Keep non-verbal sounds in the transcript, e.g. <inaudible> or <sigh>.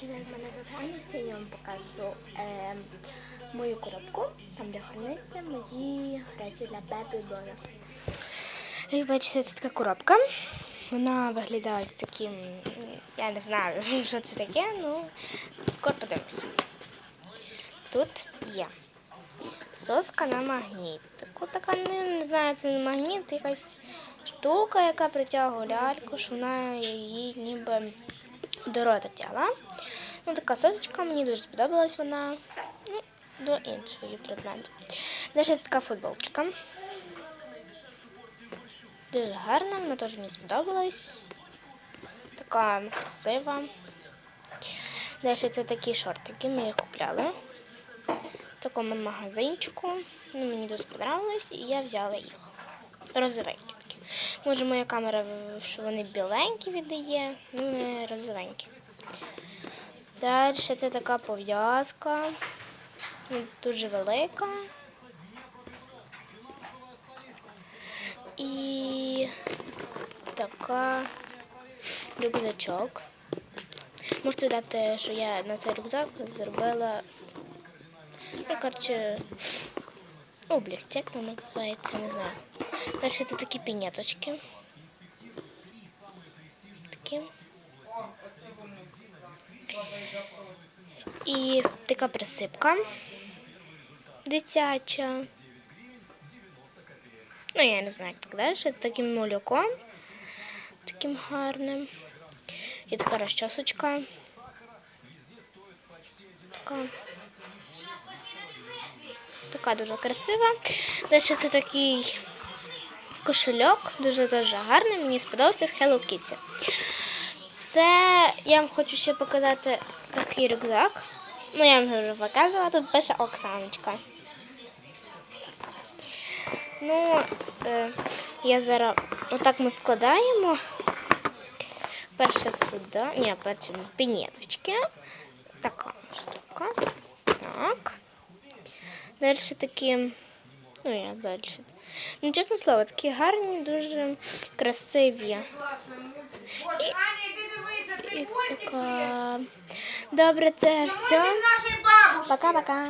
Привіт, мене звати. Сьогодні я вам покажу е, мою коробку, там де храниться мої речі для Бебі Бона. Як бачите, це така коробка. Вона виглядає ось таким, я не знаю, <laughs> що це таке, ну скоро подивимося. Тут є соска на магнітику. Така не, не знаю, це не магніт, якась штука, яка притягує ляльку, що вона її ніби до рота тяла. Ну, така сосочка, мені дуже сподобалась вона. Ну, до іншої предмету. Далі така футболочка. Дуже гарна, вона теж мені сподобалась. Така красива. Далі це такі шортики, ми їх купляли в такому магазинчику. Ну, мені дуже сподобалось, і я взяла їх. Розовенькі такі. Може, моя камера, що вони біленькі віддає, ну не розовенькі. Далі це така пов'язка. Дуже велика. І така рюкзачок. Можете дати, що я на цей рюкзак зробила Ну, коротше, облість, як воно називається, не знаю. Далі це такі пінеточки. Такі. І така присипка дитяча. Ну, я не знаю, як так далі. Таким малюком, таким гарним. І така розчосочка. Така. Така дуже красива. Далі це такий кошельок, дуже дуже гарний. Мені сподобався з Hello Kitty. Це я вам хочу ще показати такий рюкзак. Ну, я вам вже показувала, тут пише Оксаночка. Ну, е, я зараз отак ми складаємо. Перше сюди, ні, перше пінеточки. Така штука. Так. Далі такі, ну я далі. Ну, чесне слово, такі гарні, дуже красиві. І, І така. Добре, це все. Пока-пока.